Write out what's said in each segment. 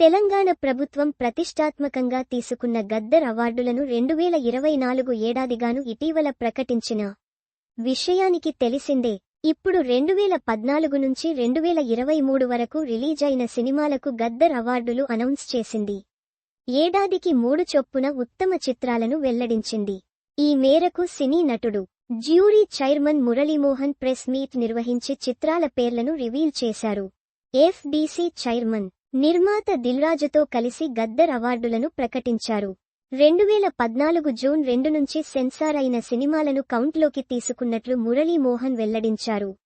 తెలంగాణ ప్రభుత్వం ప్రతిష్టాత్మకంగా తీసుకున్న గద్దర్ అవార్డులను రెండు వేల ఇరవై నాలుగు ఏడాదిగాను ఇటీవల ప్రకటించిన విషయానికి తెలిసిందే ఇప్పుడు రెండు వేల పద్నాలుగు నుంచి రెండు వేల ఇరవై మూడు వరకు రిలీజ్ అయిన సినిమాలకు గద్దర్ అవార్డులు అనౌన్స్ చేసింది. ఏడాదికి మూడు చొప్పున ఉత్తమ చిత్రాలను వెల్లడించింది. ఈ మేరకు సినీ నటుడు jury chairman Murali Mohan press meet నిర్వహించి చిత్రాల పేర్లను రివీల్ చేశారు. ఎఫ్డీసీ చైర్మన్ నిర్మాత దిల్రాజుతో కలిసి గద్దర్ అవార్డులను ప్రకటించారు. రెండు వేల పద్నాలుగు జూన్ రెండు నుంచి సెన్సార్ అయిన సినిమాలను కౌంట్లోకి తీసుకున్నట్లు మురళీమోహన్ వెల్లడించారు.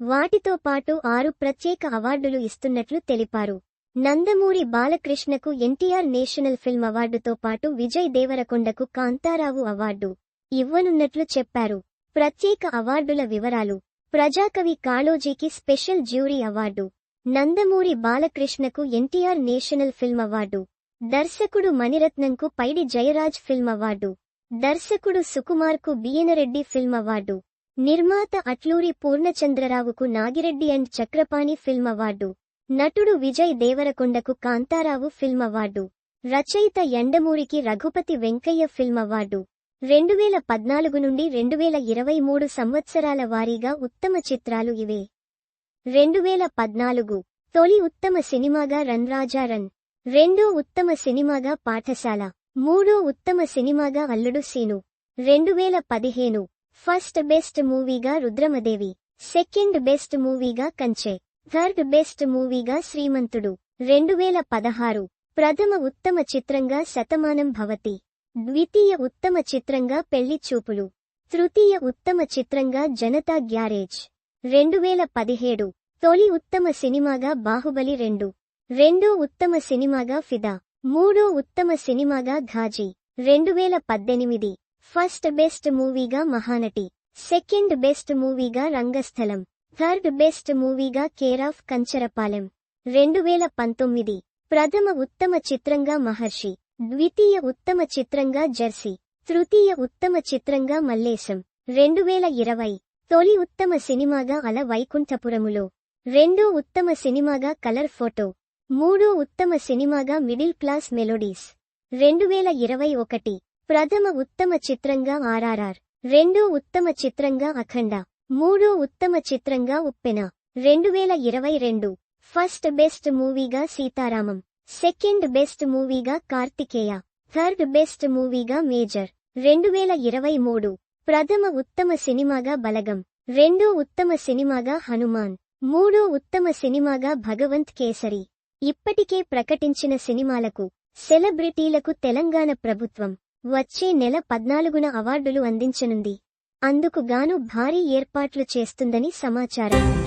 వాటితో పాటు ఆరు ప్రత్యేక అవార్డులు ఇస్తున్నట్లు తెలిపారు. నందమూరి బాలకృష్ణకు ఎన్టీఆర్ నేషనల్ ఫిల్మ్ అవార్డుతో పాటు విజయ్ దేవరకొండకు కాంతారావు అవార్డు ఇవ్వనున్నట్లు చెప్పారు. ప్రత్యేక అవార్డుల వివరాలు ప్రజాకవి కాళోజీకి స్పెషల్ జ్యూరీ అవార్డు నందమూరి బాలకృష్ణకు ఎన్టీఆర్ నేషనల్ ఫిల్మ్ అవార్డు. దర్శకుడు మణిరత్నంకు పైడి జయరాజ్ ఫిల్మ్ అవార్డు. దర్శకుడు సుకుమార్కు బియ్యనరెడ్డి ఫిల్మ్ అవార్డు. నిర్మాత Atluri పూర్ణచంద్రరావుకు Nagireddy and Chakrapani film award. నటుడు విజయ్ దేవరకొండకు కాంతారావు ఫిల్మ్ అవార్డు. రచయిత ఎండమూరికి రఘుపతి వెంకయ్య ఫిల్మ్ అవార్డు. రెండువేల పద్నాలుగు నుండి రెండు వేల ఇరవై మూడు సంవత్సరాల వారీగా ఉత్తమ చిత్రాలు ఇవే. రెండు వేల పద్నాలుగు తొలి ఉత్తమ సినిమాగా రన్ రాజా రన్. రెండో ఉత్తమ సినిమాగా పాఠశాల. మూడో ఉత్తమ సినిమాగా అల్లుడు సీను. రెండు వేల పదిహేను ఫస్ట్ బెస్ట్ మూవీగా రుద్రమదేవి. సెకండ్ బెస్ట్ మూవీగా కంచె. థర్డ్ బెస్ట్ మూవీగా శ్రీమంతుడు. రెండు వేల పదహారు ప్రథమ ఉత్తమ చిత్రంగా శతమానం భవతి. ద్వితీయ ఉత్తమ చిత్రంగా పెళ్ళి చూపులు. తృతీయ ఉత్తమ చిత్రంగా జనతా గ్యారేజ్. రెండు వేల పదిహేడు. తొలి ఉత్తమ సినిమాగా బాహుబలి రెండు. రెండో ఉత్తమ సినిమాగా ఫిదా. మూడో ఉత్తమ సినిమాగా ఘాజీ. రెండు వేల పద్దెనిమిది. ఫస్ట్ బెస్ట్ మూవీగా మహానటి. సెకండ్ బెస్ట్ మూవీగా రంగస్థలం. థర్డ్ బెస్ట్ మూవీగా కేరాఫ్ కంచరపాలెం. రెండు వేల పంతొమ్మిది. ప్రథమ ఉత్తమ చిత్రంగా మహర్షి. ద్వితీయ ఉత్తమ చిత్రంగా జెర్సీ. తృతీయ ఉత్తమ చిత్రంగా మల్లేశం. రెండు వేల ఇరవై. తొలి ఉత్తమ సినిమాగా అల వైకుంఠపురములో. రెండో ఉత్తమ సినిమాగా కలర్ ఫోటో. మూడో ఉత్తమ సినిమాగా మిడిల్ క్లాస్ మెలోడీస్. రెండు వేల ఇరవై ఒకటి. ప్రథమ ఉత్తమ చిత్రంగా ఆర్ఆర్ఆర్. రెండో ఉత్తమ చిత్రంగా అఖండ. మూడో ఉత్తమ చిత్రంగా ఉప్పెన. రెండు వేల ఇరవై రెండు. ఫస్ట్ బెస్ట్ మూవీగా సీతారామం. సెకండ్ బెస్ట్ మూవీగా కార్తికేయ. థర్డ్ బెస్ట్ మూవీగా మేజర్. రెండు వేల ఇరవై మూడు. ప్రథమ ఉత్తమ సినిమాగా బలగం. రెండో ఉత్తమ సినిమాగా హనుమాన్. మూడో ఉత్తమ సినిమాగా భగవంత్ కేసరి. ఇప్పటికే ప్రకటించిన సినిమాలకు సెలబ్రిటీలకు తెలంగాణ ప్రభుత్వం వచ్చే నెల పద్నాలుగున అవార్డులు అందించనుంది. అందుకు గాను భారీ ఏర్పాట్లు చేస్తుందని సమాచారం.